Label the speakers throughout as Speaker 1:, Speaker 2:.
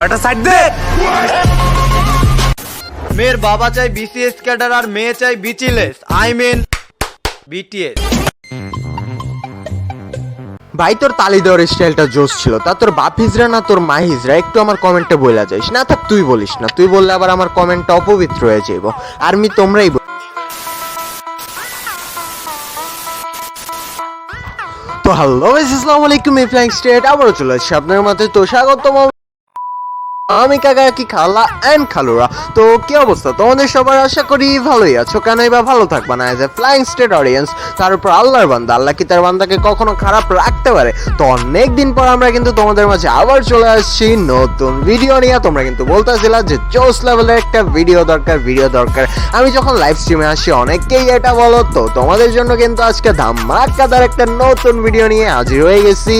Speaker 1: একটা সাইড দে।
Speaker 2: মেয়ের বাবা চাই বিসিএস ক্যাডার আর মেয়ে চাই বিচিলেস আই মিন বিটিএস
Speaker 3: ভাই তোর তালি দেওয়ার স্টাইলটা জোস ছিল। তা তোর বাপ হিজরা না তোর মা হিজরা একটু আমার কমেন্টে বইলা যাইস। না থাক তুই বলিস না। তুই বললে আবার আমার কমেন্টটা অপবিত্র হয়ে যাইব। আর আর্মি তোমরাই বল- তো হ্যালো আসসালামু আলাইকুম এই ফ্লাইং স্টেট আবারও চলে আসছি আপনার মধ্যে তো স্বাগতম আমি কাকা কি খালা এন্ড খালুরা। তো কি অবস্থা? তোমাদের সবার আশা করি ভালোই আছো। কেন বা ভালো থাকবা না as a flying state audience তার উপর আল্লাহর বান্দা। আল্লাহ কি তার বান্দাকে কখনো খারাপ রাখতে পারে? তো অনেক দিন পর আমরা কিন্তু তোমাদের মাঝে আবার চলে আসছি নতুন ভিডিও নিয়ে। তোমরা কিন্তু বলতেছিলা যে জোস লেভেলের একটা ভিডিও দরকার ভিডিও দরকার। আমি যখন লাইভ স্ট্রিমে আসি অনেকেই এটা বলো। তো তোমাদের জন্য কিন্তু আজকে ধামাকাদার একটা নতুন ভিডিও নিয়ে হাজির হয়ে গেছি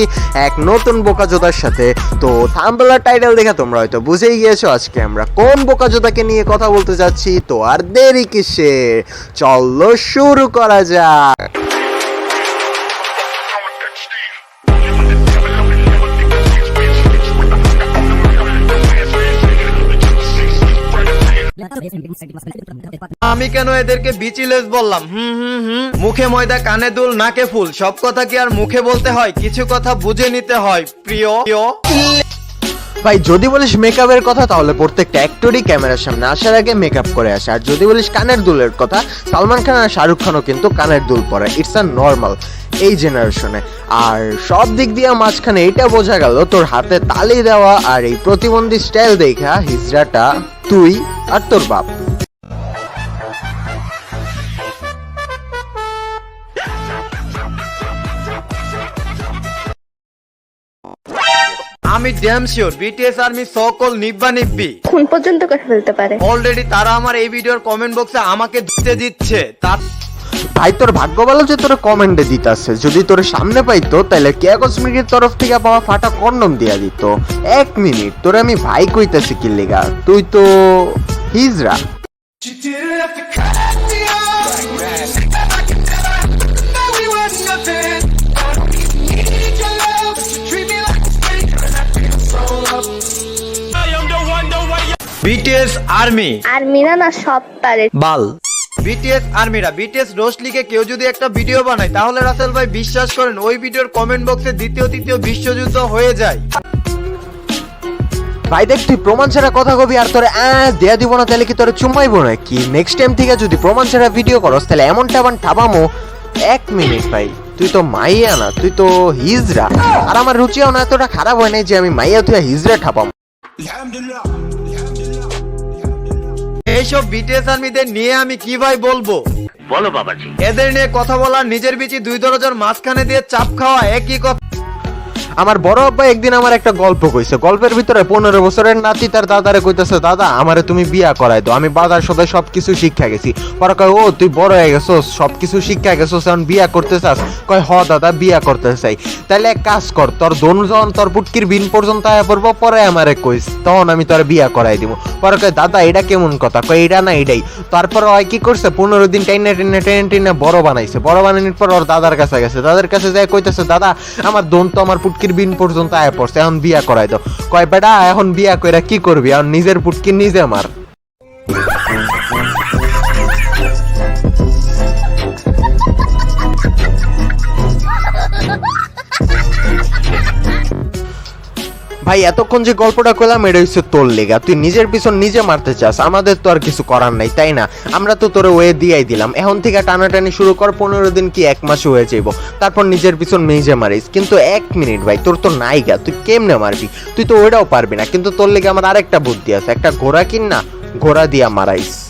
Speaker 3: এক নতুন বোকাজোদার সাথে। তো থাম্বলার টাইটেল দেখে তোমরা হয়তো বুঝেই গিয়েছো আজকে আমরা কোন বোকাজোদাকে নিয়ে কথা বলতে যাচ্ছি? তো আর দেরি কিসের? চলো শুরু করা যাক।
Speaker 2: আমি কেন এদেরকে বিচিলেস বললাম? হুম হুম হুম। মুখে ময়দা, কানে দুল, নাকে ফুল, সব কথা কি আর মুখে বলতে হয়? কিছু কথা বুঝে নিতে হয় প্রিয় প্রিয়।
Speaker 3: ভাই, যদি বলিস মেকআপের কথা, তাহলে প্রত্যেকটা অ্যাক্টরই ক্যামেরার সামনে আসার আগে মেকআপ করে আসে। আর যদি বলিস কানের দুলের কথা, সালমান খান আর শাহরুখ খানও কিন্তু কানের দুল পরে। ইটস আ নর্মাল এই জেনারেশনে আর সব দিক দিয়ে মাঝখানে এটা বোঝা গেল, তোর হাতে তালি দেওয়া আর এই প্রতিবন্ধী স্টাইল দেখা হিজড়াটা তুই আর তোর বাপ।
Speaker 2: আমি ড্যাম শিওর বিটিএস আর্মি সকল নিব্বা নিব্বি।
Speaker 4: খুন পর্যন্ত করে ফেলতে পারে।
Speaker 2: অলরেডি তারা আমার এই ভিডিওর কমেন্ট বক্সে আমাকে দিতে দিচ্ছে। তার
Speaker 3: ভাই তোর ভাগ্য ভালো যে তোর কমেন্টে দিতাছে। যদি তোর সামনে পাইতো তাহলে কে কসমেটিকের তরফ থেকে পাওয়া ফাটা কন্ডম দিয়া দিত। এক মিনিট তোর আমি ভাই কইতাছি কি লেগা? তুই তো হিজরা
Speaker 2: বিটিএস আর্মি
Speaker 4: আর মিনা না সব পারে
Speaker 2: বাল। বিটিএস আর্মিরা বিটিএস রোশলিকে কেউ যদি একটা ভিডিও বানায় তাহলে রাসেল ভাই বিশ্বাস করেন ওই ভিডিওর কমেন্ট বক্সে দ্বিতীয় তৃতীয় বিশ্বযুদ্ধ হয়ে যায়।
Speaker 3: ভাই দেখ তুই প্রমাণ ছাড়া কথা কবি আর তোরে আহ, দেয়া দিব না তাহলে কি তোরে চুমাইব না কি নেক্সট টাইম থেকে যদি প্রমাণ ছাড়া ভিডিও করস তাহলে এমন টাবান ঠাবামো। এক মিনিট ভাই তুই তো মাইয়া না তুই তো হিজরা আর আমার রুচিও না এতটা খারাপ হয় নাই যে আমি মাইয়া তুই হিজরা ঠাপাম
Speaker 2: এইসব বিটিএস আর্মিদের নিয়ে আমি কি ভাই বলব?
Speaker 1: বলো বাবাজি।
Speaker 2: এদের নিয়ে কথা বলা নিজের বিচি দুই দরজার মাঝখানে দিয়ে চাপ খাওয়া একই কথা।
Speaker 3: আমার বড় আব্বা একদিন আমার একটা গল্প কইছে। গল্পের ভিতরে পনেরো বছরের নাতি তার দাদারে কইতেছে, দাদা, আমারে তুমি বিয়া করাই দাও। আমি বাজার সাথে সবকিছু শিক্ষা গেছি। পরে কয়, ও, তুই বড় হয়ে গেছোস, সবকিছু শিক্ষা গেছোস, এখন বিয়া করতে চাস? কয়, হ, দাদা, বিয়া করতে চাই। তাহলে এক কাজ কর, তোর দোন যখন তোর পুটকির বিন পর্যন্ত আয়া পড়ব, পরে আমারে কইস, তখন আমি তোর বিয়া করাই দিব পরে কয়, দাদা এটা কেমন কথা? কয় এটা না এটাই তারপর ওই কি করছে, পনেরো দিন টেনে টেনে টেনে টেনে বড় বানাইছে। বড় বানানোর পর ওর দাদার কাছে গেছে। দাদার কাছে যায় কইতেছে, দাদা, আমার দোন তো আমার পুটকির বিন পর্যন্ত আয় পড়ছে, এখন বিয়া করাই দাও। কয়, বেটা, এখন বিয়া কইরা কি করবি? এখন নিজের পুটকি নিজে মার। ভাই, এতক্ষণ যে গল্পটা করলাম এটা হচ্ছে তোর লেগা। তুই নিজের পিছন নিজে মারতে চাস। আমাদের তো আর কিছু করার নাই, তাই না? আমরা তো তোর ওয়ে দিয়াই দিলাম। এখন থেকে টানাটানি শুরু কর, পনেরো দিন কি এক মাস হয়ে যাইব। তারপর নিজের পিছন নিজে মারিস। কিন্তু এক মিনিট ভাই, তোর তো নাই গা। তুই কেমনে মারবি? তুই তো ওইটাও পারবি না। কিন্তু তোর লেগে আমার আরেকটা বুদ্ধি আছে। একটা ঘোড়া কিন না, ঘোড়া দিয়া মারাইস।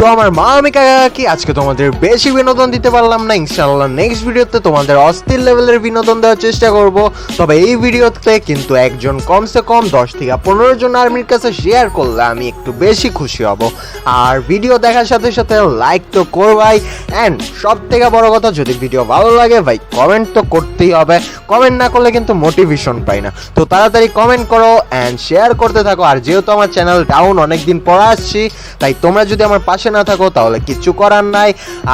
Speaker 3: তো আমার মা আমি কি আজকে তোমাদের বেশি বিনোদন দিতে পারলাম না। ইনশাআল্লাহ নেক্সট ভিডিওতে তোমাদের অস্থির লেভেলের বিনোদন দেওয়ার চেষ্টা করব। তবে এই ভিডিওতে কিন্তু একজন কমসে কম দশ থেকে পনেরো জন আর্মির কাছে শেয়ার করলে আমি একটু বেশি খুশি হব। আর ভিডিও দেখার সাথে সাথে লাইক তো করবাই। অ্যান্ড সব থেকে বড় কথা, যদি ভিডিও ভালো লাগে ভাই কমেন্ট তো করতেই হবে। কমেন্ট না করলে কিন্তু মোটিভেশন পাই না। তো তাড়াতাড়ি কমেন্ট করো অ্যান্ড শেয়ার করতে থাকো। আর যেহেতু আমার চ্যানেল ডাউন অনেকদিন পর আসছি, তাই তোমরা যদি আমার পাশে পাশে না থাকো, তাহলে কিচ্ছু করার নাই।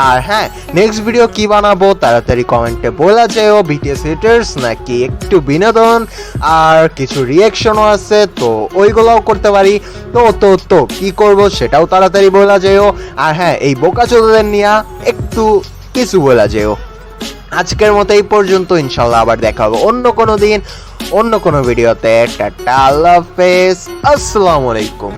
Speaker 3: আর হ্যাঁ নেক্সট ভিডিও কি বানাবো, তাড়াতাড়ি কমেন্টে বলা যেও বিটিএস হিটার্স নাকি একটু বিনোদন। আর কিছু রিয়াকশনও আছে, তো ওইগুলোও করতে পারি। তো তো তো, কি করব সেটাও তাড়াতাড়ি বলা যেও। আর হ্যাঁ এই বোকা চোদদের নিয়ে একটু কিছু বলা যেও। আজকের মতো এই পর্যন্ত, ইনশাল্লাহ আবার দেখা হবে অন্য কোনো দিন, অন্য কোনো ভিডিওতে টাটা, আল্লাহ হাফেজ, আসসালামু আলাইকুম।